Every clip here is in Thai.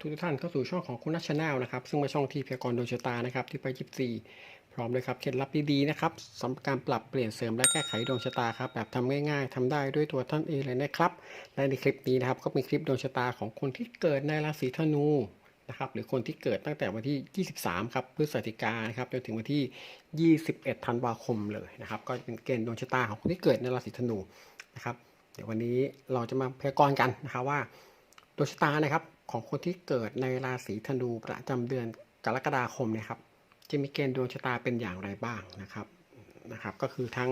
ทุกท่านเข้าสู่ช่องของคุณนัชแนลนะครับ ซึ่งเป็นช่องที่พยากรณ์ดวงชะตานะครับที่ไปยิบซีพร้อมเลยครับเคล็ดลับดีๆนะครับสำหรับการปรับเปลี่ยนเสริมและแก้ไขดวงชะตาครับแบบทำง่ายๆทำได้ด้วยตัวท่านเองเลยนะครับและในคลิปนี้นะครับก็เป็นคลิปดวงชะตาของคนที่เกิดในราศีธนูนะครับหรือคนที่เกิดตั้งแต่วันที่ 23 ครับพฤศจิกายนครับจนถึงวันที่ 21 ธันวาคมเลยนะครับ ก็เป็นเกณฑ์ดวงชะตาของคนที่เกิดในราศีธนูนะครับ เดี๋ยววันนี้เราจะมาพยากรณ์กันนะครับว่าดวงชะตานะครับ ของคนที่เกิดในราศีธนูประจำเดือนกรกฎาคมเนะครับจะมีเกณฑ์ดวงชะตาเป็นอย่างไรบ้างนะครับนะครับ ก็คือทั้ง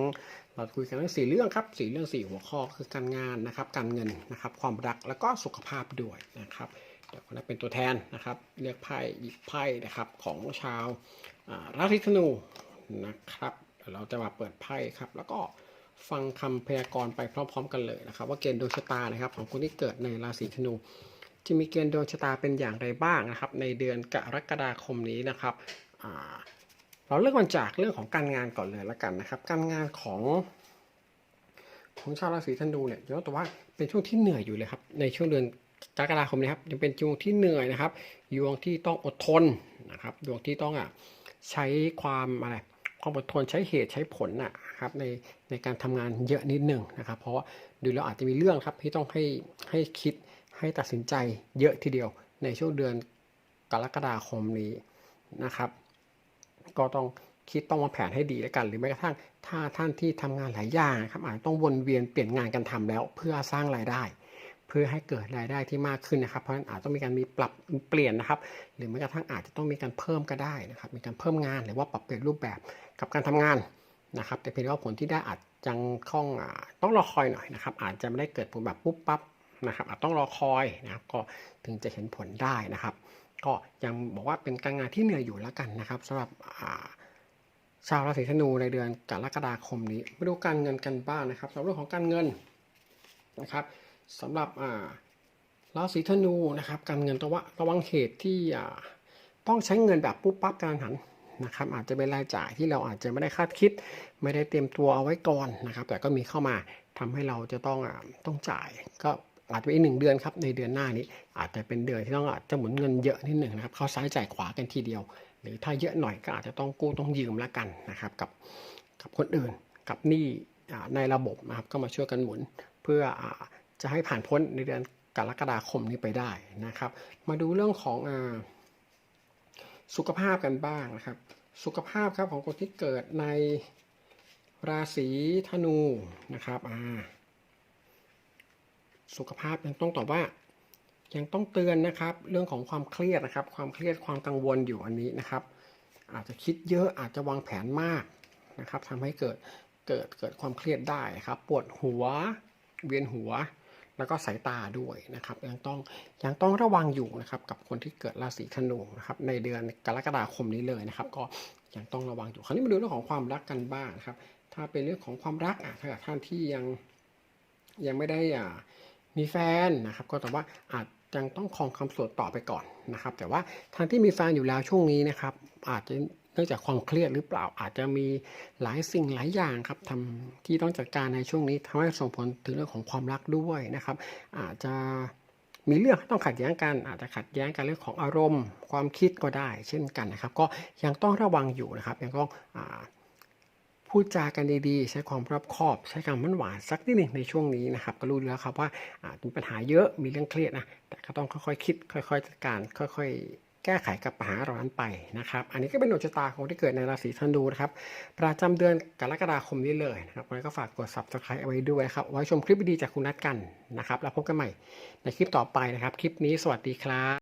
เราคุยกันทั้งสี่เรื่องครับสี่เรื่องสี่หัวข้อคือการงานนะครับ การเงินนะครับ ความรักแล้วก็สุขภาพด้วยนะครับเดี๋ยวคนนั้นเป็นตัวแทนนะครับ เลือกไพ่หยิบไพ่นะครับของชาวราศีธนูนะครับเราจะมาเปิดไพ่ครับ แล้วก็ฟังคำพยากรณ์ไปพร้อม ๆ กันเลยนะครับ ว่าเกณฑ์ดวงชะตานะครับ ของคนที่เกิดในราศีธนู จะมีเกณฑ์ดวงชะตาเป็นอย่างไรบ้างนะครับ ในเดือนกรกฎาคมนี้นะครับเราเริ่มกันจากเรื่องของการงานก่อนเลยละกันนะครับ การงานของของชาวราศีธนูเนี่ยย้อนแต่ว่าเป็นช่วงที่เหนื่อยอยู่เลยครับ ในช่วงเดือนกรกฎาคมนี้ครับยังเป็นช่วงที่เหนื่อยนะครับดวงที่ต้องอดทนนะครับดวงที่ต้องอะใช้ความอะไรความอดทนใช้เหตุใช้ผลนะครับในในการทำงานเยอะนิดหนึ่งนะครับ เพราะว่าดูแล้วอาจจะมีเรื่องครับที่ต้องให้ให้คิด ให้ตัดสินใจเยอะทีเดียวในช่วงเดือนกรกฎาคมนี้นะครับ ก็ต้องคิดต้องวางแผนให้ดีแล้วกัน หรือแม้กระทั่งถ้าท่านที่ทำงานหลายอย่างครับอาจต้องวนเวียนเปลี่ยนงานกันทำแล้ว เพื่อสร้างรายได้ เพื่อให้เกิดรายได้ที่มากขึ้นนะครับ เพราะฉะนั้นอาจต้องมีการมีปรับเปลี่ยนนะครับ หรือแม้กระทั่งอาจจะต้องมีการเพิ่มก็ได้นะครับ มีการเพิ่มงานหรือว่าปรับเปลี่ยนรูปแบบกับการทำงานนะครับ แต่เพียงแต่ว่าผลที่ได้อาจยังคล่องอ่าต้องรอคอยหน่อยนะครับ อาจจะไม่ได้เกิดผลแบบปุ๊บปั๊บ นะครับอาจต้องรอคอยนะครับก็ถึงจะเห็นผลได้นะครับ ก็ยังบอกว่าเป็นการงานที่เหนื่อยอยู่แล้วกันนะครับสำหรับชาวราศีธนูในเดือนกรกฎาคมนี้มาดูการเงินกันบ้างนะครับสำหรับเรื่องของการเงินนะครับสำหรับราศีธนูนะครับ การเงินระวังระวังเหตุที่ต้องใช้เงินแบบปุ๊บปั๊บการหันนะครับอาจจะเป็นรายจ่ายที่เราอาจจะไม่ได้คาดคิด ไม่ได้เตรียมตัวเอาไว้ก่อนนะครับ แต่ก็มีเข้ามาทำให้เราจะต้องอต้องจ่ายก็ อาจจะเป็นอีกหนึ่งเดือนครับในเดือนหน้านี้ อาจจะเป็นเดือนที่ต้องอาจจะหมุนเงินเยอะนิดหนึ่งนะครับเข้าซ้ายจ่ายขวากันทีเดียว หรือถ้าเยอะหน่อยก็อาจจะต้องกู้ต้องยืมแล้วกันนะครับกับกับคนอื่นกับหนี้ในระบบนะครับก็มาช่วยกันหมุน เพื่ออจะให้ผ่านพ้นในเดือนกรกฎาคมนี้ไปได้นะครับ มาดูเรื่องของอสุขภาพกันบ้างนะครับ สุขภาพครับของคนที่เกิดในราศีธนูนะครับอ่า สุขภาพยังต้องตอบว่า ยังต้องเตือนนะครับ เรื่องของความเครียดนะครับ ความเครียดความกังวลอยู่อันนี้นะครับ อาจจะคิดเยอะอาจจะวางแผนมากนะครับทำให้เกิดเกิดเกิดความเครียดได้ครับ ปวดหัวเวียนหัว แล้วก็สายตาด้วยนะครับ ยังต้องยังต้องระวังอยู่นะครับ กับคนที่เกิดราศีธนูนะครับ ในเดือนกรกฎาคมนี้เลยนะครับ ก็ยังต้องระวังอยู่คราวนี้มาดูเรื่องของความรักกันบ้างนะครับ ถ้าเป็นเรื่องของความรักอะถ้าท่านที่ยังยังไม่ได้อ่า มีแฟนนะครับก็แต่ว่าอาจยังต้องครองคำโสดต่อไปก่อนนะครับ แต่ว่าทางที่มีแฟนอยู่แล้วช่วงนี้นะครับ อาจจะเนื่องจากความเครียดหรือเปล่าอาจจะมีหลายสิ่งหลายอย่างครับทำที่ต้องจัดการในช่วงนี้ทำให้ส่งผลถึงเรื่องของความรักด้วยนะครับ อาจจะมีเรื่องต้องขัดแย้งกัน อาจจะขัดแย้งกันเรื่องของอารมณ์ ความคิดก็ได้ เช่นกันนะครับ ก็ยังต้องระวังอยู่นะครับยังต้องอ่า พูดจากันดีๆ ใช้ความรอบคอบ ใช้คำมันหวานสักนิดหนึ่งในช่วงนี้นะครับ ก็รู้แล้วครับว่ามีปัญหาเยอะมีเรื่องเครียดนะแต่ก็ต้องค่อยๆคิด ค่อยๆจัดการ ค่อยๆแก้ไขกับปัญหาเหล่านั้นไปนะครับ อันนี้ก็เป็นดวงชะตาของที่เกิดในราศีธนูนะครับ ประจำเดือนกรกฎาคมนี้เลยนะครับวันนี้ก็ฝากกด subscribe เอาไว้ด้วยครับ ไว้ชมคลิปดีๆจากคุณนัทกันนะครับ แล้วพบกันใหม่ในคลิปต่อไปนะครับ คลิปนี้สวัสดีครับ